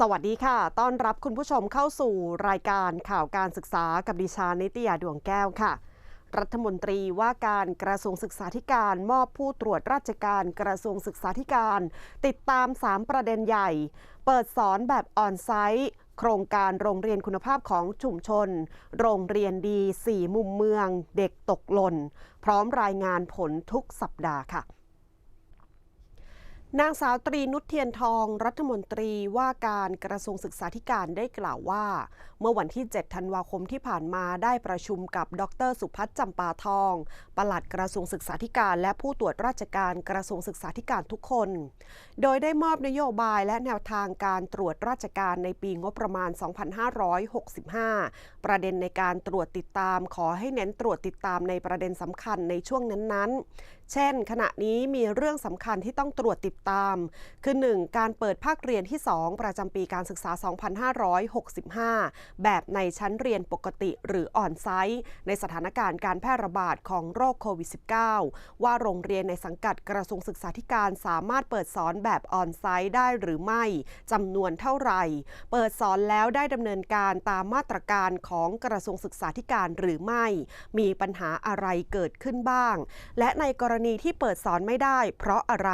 สวัสดีค่ะ ต้อนรับคุณผู้ชมเข้าสู่รายการข่าวการศึกษากับดิฉันนิตยาดวงแก้วค่ะ รัฐมนตรีว่าการกระทรวงศึกษาธิการมอบผู้ตรวจราชการกระทรวงศึกษาธิการ ติดตาม 3 ประเด็นใหญ่ เปิดสอนแบบออนไซต์โครงการโรงเรียนคุณภาพของชุมชน โรงเรียนดี 4 มุมเมือง เด็กตกหล่น พร้อมรายงานผลทุกสัปดาห์ค่ะ นางสาวตรีนุชเทียนทอง รัฐมนตรีว่าการกระทรวงศึกษาธิการได้กล่าวว่า เมื่อวันที่ 7 ธันวาคมที่ผ่านมาได้ประชุมกับดร สุพัฒน์จำปาทอง ปลัดกระทรวงศึกษาธิการ และผู้ตรวจราชการกระทรวงศึกษาธิการทุกคน โดยได้มอบนโยบายและแนวทางการตรวจราชการในปีงบประมาณ 2565 ประเด็นในการตรวจติดตามขอให้เน้นตรวจติดตามในประเด็นสำคัญในช่วงนั้นๆ เช่น ขณะนี้มีเรื่องสำคัญที่ต้องตรวจติดตาม คือ 1. การเปิดภาคเรียนที่ 2 ประจำปีการศึกษา 2565 แบบในชั้นเรียนปกติหรือออนไซต์ในสถานการณ์การแพร่ระบาดของโรคโควิด -19 ว่าโรงเรียนในสังกัดกระทรวงศึกษาธิการสามารถเปิดสอนแบบออนไซต์ได้หรือไม่จำนวนเท่าไหร่ เปิดสอนแล้วได้ดำเนินการตามมาตรการของกระทรวงศึกษาธิการหรือไม่ มีปัญหาอะไรเกิดขึ้นบ้าง และในกรณีที่เปิดสอนไม่ได้เพราะอะไร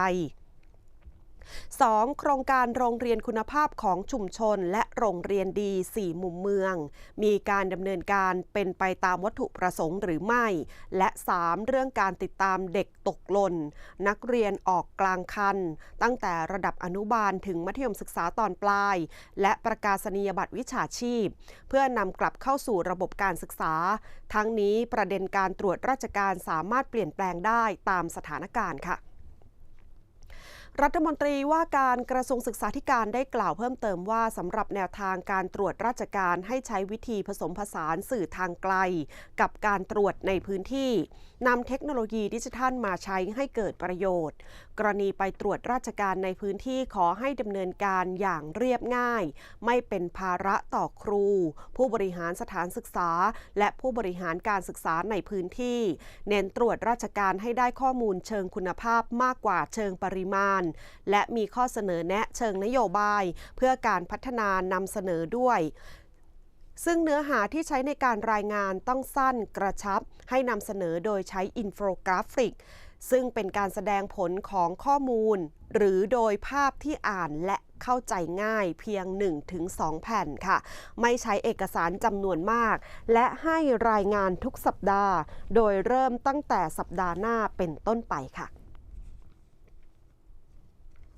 2. โครงการโรงเรียนคุณภาพของชุมชน และโรงเรียนดี 4 มุมเมือง มีการดำเนินการเป็นไปตามวัตถุประสงค์หรือไม่ และ 3. เรื่องการติดตามเด็กตกหล่น นักเรียนออกกลางคัน ตั้งแต่ระดับอนุบาลถึงมัธยมศึกษาตอนปลาย และประกาศนียบัตรวิชาชีพ เพื่อนำกลับเข้าสู่ระบบการศึกษา ทั้งนี้ประเด็นการตรวจราชการสามารถเปลี่ยนแปลงได้ตามสถานการณ์ค่ะ รัฐมนตรีว่าการกระทรวงศึกษาธิการได้กล่าวเพิ่มเติมว่าสำหรับแนวทางการตรวจราชการให้ใช้วิธีผสมผสานสื่อทางไกล กับการตรวจในพื้นที่นำเทคโนโลยีดิจิทัลมาใช้ให้เกิดประโยชน์ กรณีไปตรวจราชการในพื้นที่ขอให้ดำเนินการอย่างเรียบง่าย ไม่เป็นภาระต่อครู ผู้บริหารสถานศึกษา และผู้บริหารการศึกษาในพื้นที่ เน้นตรวจราชการให้ได้ข้อมูลเชิงคุณภาพมากกว่าเชิงปริมาณและมีข้อเสนอแนะเชิงนโยบาย เพื่อการพัฒนานำเสนอด้วยซึ่งเนื้อหาที่ใช้ในการรายงานต้องสั้นกระชับ ให้นำเสนอโดยใช้อินโฟกราฟิก ซึ่งเป็นการแสดงผลของข้อมูล หรือโดยภาพที่อ่านและเข้าใจง่ายเพียง 1-2 แผ่นค่ะ ไม่ใช้เอกสารจำนวนมาก และให้รายงานทุกสัปดาห์ โดยเริ่มตั้งแต่สัปดาห์หน้าเป็นต้นไปค่ะ